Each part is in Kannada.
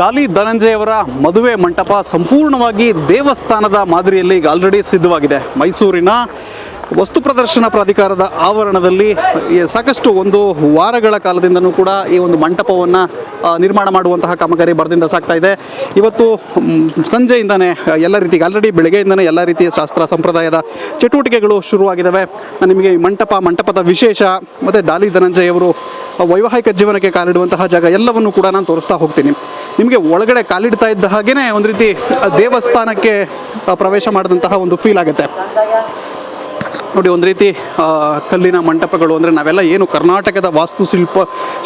ಡಾಲಿ ಧನಂಜಯವರ ಮದುವೆ ಮಂಟಪ ಸಂಪೂರ್ಣವಾಗಿ ದೇವಸ್ಥಾನದ ಮಾದರಿಯಲ್ಲಿ ಈಗ ಆಲ್ರೆಡಿ ಸಿದ್ಧವಾಗಿದೆ. ಮೈಸೂರಿನ ವಸ್ತು ಪ್ರದರ್ಶನ ಪ್ರಾಧಿಕಾರದ ಆವರಣದಲ್ಲಿ ಸಾಕಷ್ಟು ಒಂದು ವಾರಗಳ ಕಾಲದಿಂದನೂ ಕೂಡ ಈ ಒಂದು ಮಂಟಪವನ್ನು ನಿರ್ಮಾಣ ಮಾಡುವಂತಹ ಕಾಮಗಾರಿ ಬರದಿಂದ ಸಾಗ್ತಾ ಇದೆ. ಇವತ್ತು ಸಂಜೆಯಿಂದನೇ ಎಲ್ಲ ರೀತಿಗೆ ಆಲ್ರೆಡಿ ಬೆಳಗ್ಗೆಯಿಂದನೇ ಎಲ್ಲ ರೀತಿಯ ಶಾಸ್ತ್ರ ಸಂಪ್ರದಾಯದ ಚಟುವಟಿಕೆಗಳು ಶುರುವಾಗಿದ್ದಾವೆ ನಾನು ನಿಮಗೆ ಈ ಮಂಟಪ, ಮಂಟಪದ ವಿಶೇಷ, ಮತ್ತು ಡಾಲಿ ಧನಂಜಯ ಅವರು ವೈವಾಹಿಕ ಜೀವನಕ್ಕೆ ಕಾಲಿಡುವಂತಹ ಜಾಗ ಎಲ್ಲವನ್ನು ಕೂಡ ನಾನು ತೋರಿಸ್ತಾ ಹೋಗ್ತೀನಿ. ನಿಮಗೆ ಒಳಗಡೆ ಕಾಲಿಡ್ತಾ ಇದ್ದ ಹಾಗೇನೆ ಒಂದು ರೀತಿ ದೇವಸ್ಥಾನಕ್ಕೆ ಪ್ರವೇಶ ಮಾಡಿದಂತಹ ಒಂದು ಫೀಲ್ ಆಗುತ್ತೆ. ನೋಡಿ, ಒಂದು ರೀತಿ ಕಲ್ಲಿನ ಮಂಟಪಗಳು ಅಂದರೆ ನಾವೆಲ್ಲ ಏನು ಕರ್ನಾಟಕದ ವಾಸ್ತುಶಿಲ್ಪ,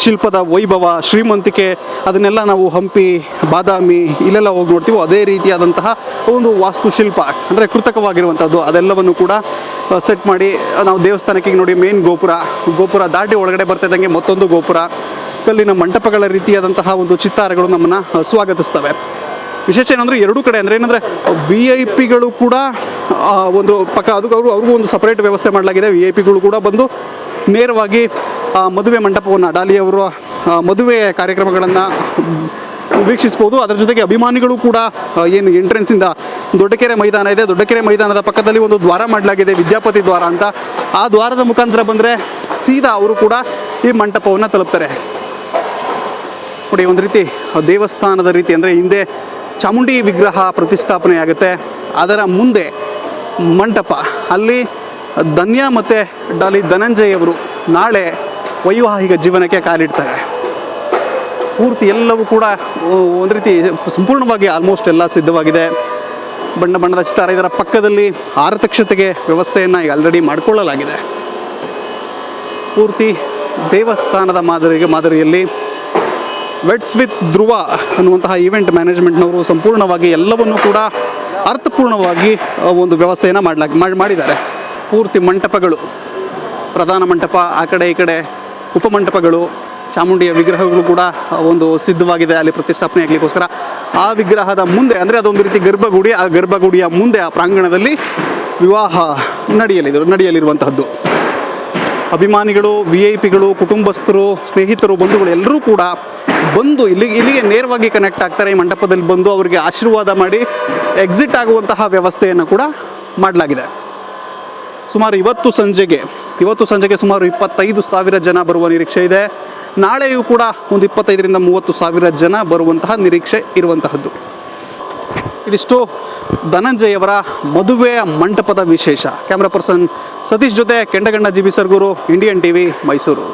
ಶಿಲ್ಪದ ವೈಭವ, ಶ್ರೀಮಂತಿಕೆ, ಅದನ್ನೆಲ್ಲ ನಾವು ಹಂಪಿ, ಬಾದಾಮಿ, ಇಲ್ಲೆಲ್ಲ ಹೋಗಿ ನೋಡ್ತೀವೋ, ಅದೇ ರೀತಿಯಾದಂತಹ ಒಂದು ವಾಸ್ತುಶಿಲ್ಪ, ಅಂದರೆ ಕೃತಕವಾಗಿರುವಂಥದ್ದು ಅದೆಲ್ಲವನ್ನು ಕೂಡ ಸೆಟ್ ಮಾಡಿ ನಾವು ದೇವಸ್ಥಾನಕ್ಕೆ ನೋಡಿ ಮೇನ್ ಗೋಪುರ. ಗೋಪುರ ದಾಟಿ ಒಳಗಡೆ ಬರ್ತಾ ಇದ್ದಂಗೆ ಮತ್ತೊಂದು ಗೋಪುರ. ಕಲ್ಲಿನ ಮಂಟಪಗಳ ರೀತಿಯಾದಂತಹ ಒಂದು ಚಿತ್ತಾರಗಳು ನಮ್ಮನ್ನು ಸ್ವಾಗತಿಸ್ತವೆ. ವಿಶೇಷ ಏನಂದರೆ ಎರಡೂ ಕಡೆ ಅಂದರೆ ಏನಂದರೆ ವಿ ಐ ಪಿಗಳು ಕೂಡ ಒಂದು ಪಕ್ಕ ಅದು ಅವರು ಅವ್ರಿಗೂ ಒಂದು ಸಪರೇಟ್ ವ್ಯವಸ್ಥೆ ಮಾಡಲಾಗಿದೆ. ವಿ ಐ ಪಿಗಳು ಕೂಡ ಬಂದು ನೇರವಾಗಿ ಮದುವೆ ಮಂಟಪವನ್ನು ಡಾಲಿ ಅವರು ಆ, ಮದುವೆ ಕಾರ್ಯಕ್ರಮಗಳನ್ನು ವೀಕ್ಷಿಸ್ಬೋದು. ಅದರ ಜೊತೆಗೆ ಅಭಿಮಾನಿಗಳು ಕೂಡ ಏನು ಎಂಟ್ರೆನ್ಸಿಂದ ದೊಡ್ಡಕೆರೆ ಮೈದಾನ ಇದೆ. ದೊಡ್ಡಕೆರೆ ಮೈದಾನದ ಪಕ್ಕದಲ್ಲಿ ಒಂದು ದ್ವಾರ ಮಾಡಲಾಗಿದೆ ವಿದ್ಯಾಪತಿ ದ್ವಾರ ಅಂತ. ಆ ದ್ವಾರದ ಮುಖಾಂತರ ಬಂದರೆ ಸೀದಾ ಅವರು ಕೂಡ ಈ ಮಂಟಪವನ್ನು ತಲುಪ್ತಾರೆ. ನೋಡಿ ಒಂದು ರೀತಿ ದೇವಸ್ಥಾನದ ರೀತಿ ಅಂದರೆ ಹಿಂದೆ ಚಾಮುಂಡಿ ವಿಗ್ರಹ ಪ್ರತಿಷ್ಠಾಪನೆ ಆಗುತ್ತೆ ಅದರ ಮುಂದೆ ಮಂಟಪ. ಅಲ್ಲಿ ಧನ್ಯ ಮತ್ತು ಡಾಲಿ ಧನಂಜಯವರು ನಾಳೆ ವೈವಾಹಿಕ ಜೀವನಕ್ಕೆ ಕಾಲಿಡ್ತಾರೆ. ಪೂರ್ತಿ ಎಲ್ಲವೂ ಕೂಡ ಒಂದು ರೀತಿ ಸಂಪೂರ್ಣವಾಗಿ ಆಲ್ಮೋಸ್ಟ್ ಎಲ್ಲ ಸಿದ್ಧವಾಗಿದೆ. ಬಣ್ಣ ಬಣ್ಣದ ಚಿತ್ತಾರ ಇದರ ಪಕ್ಕದಲ್ಲಿ ಆರತಕ್ಷತೆಗೆ ವ್ಯವಸ್ಥೆಯನ್ನು ಈಗ ಆಲ್ರೆಡಿ ಮಾಡಿಕೊಳ್ಳಲಾಗಿದೆ. ಪೂರ್ತಿ ದೇವಸ್ಥಾನದ ಮಾದರಿಗೆ ಮಾದರಿಯಲ್ಲಿ ವೆಟ್ಸ್ ವಿತ್ ಧ್ರುವ ಅನ್ನುವಂತಹ ಈವೆಂಟ್ ಮ್ಯಾನೇಜ್ಮೆಂಟ್ನವರು ಸಂಪೂರ್ಣವಾಗಿ ಎಲ್ಲವನ್ನು ಕೂಡ ಅರ್ಥಪೂರ್ಣವಾಗಿ ಒಂದು ವ್ಯವಸ್ಥೆಯನ್ನು ಮಾಡಲಾಗಿ ಮಾಡಿ ಮಾಡಿದ್ದಾರೆ. ಪೂರ್ತಿ ಮಂಟಪಗಳು, ಪ್ರಧಾನ ಮಂಟಪ, ಆ ಕಡೆ ಈ ಕಡೆ ಉಪಮಂಟಪಗಳು, ಚಾಮುಂಡಿಯ ವಿಗ್ರಹಗಳು ಕೂಡ ಒಂದು ಸಿದ್ಧವಾಗಿದೆ ಅಲ್ಲಿ ಪ್ರತಿಷ್ಠಾಪನೆ ಆಗಲಿಕ್ಕೋಸ್ಕರ. ಆ ವಿಗ್ರಹದ ಮುಂದೆ, ಅಂದರೆ ಅದೊಂದು ರೀತಿ ಗರ್ಭಗುಡಿ, ಆ ಗರ್ಭಗುಡಿಯ ಮುಂದೆ, ಆ ಪ್ರಾಂಗಣದಲ್ಲಿ ವಿವಾಹ ನಡೆಯಲಿದೆ ನಡೆಯಲಿರುವಂತಹದ್ದು. ಅಭಿಮಾನಿಗಳು ವಿ ಐ ಪಿಗಳು ಕುಟುಂಬಸ್ಥರು, ಸ್ನೇಹಿತರು, ಬಂಧುಗಳು ಎಲ್ಲರೂ ಕೂಡ ಬಂದು ಇಲ್ಲಿಗೆ ಇಲ್ಲಿಗೆ ನೇರವಾಗಿ ಕನೆಕ್ಟ್ ಆಗ್ತಾರೆ. ಈ ಮಂಟಪದಲ್ಲಿ ಬಂದು ಅವರಿಗೆ ಆಶೀರ್ವಾದ ಮಾಡಿ ಎಕ್ಸಿಟ್ ಆಗುವಂತಹ ವ್ಯವಸ್ಥೆಯನ್ನು ಕೂಡ ಮಾಡಲಾಗಿದೆ. ಸುಮಾರು ಇವತ್ತು ಸಂಜೆಗೆ ಇವತ್ತು ಸಂಜೆಗೆ ಸುಮಾರು ಇಪ್ಪತ್ತೈದು ಸಾವಿರ ಜನ ಬರುವ ನಿರೀಕ್ಷೆ ಇದೆ. ನಾಳೆಯೂ ಕೂಡ ಒಂದು ಇಪ್ಪತ್ತೈದರಿಂದ ಮೂವತ್ತು ಸಾವಿರ ಜನ ಬರುವಂತಹ ನಿರೀಕ್ಷೆ ಇರುವಂತಹದ್ದು. ಇದಿಷ್ಟು ಧನಂಜಯವರ ಮದುವೆಯ ಮಂಟಪದ ವಿಶೇಷ. ಕ್ಯಾಮ್ರಾ ಪರ್ಸನ್ ಸತೀಶ್ ಜೊತೆ Kendaganna G B Sargur Indian TV Mysuru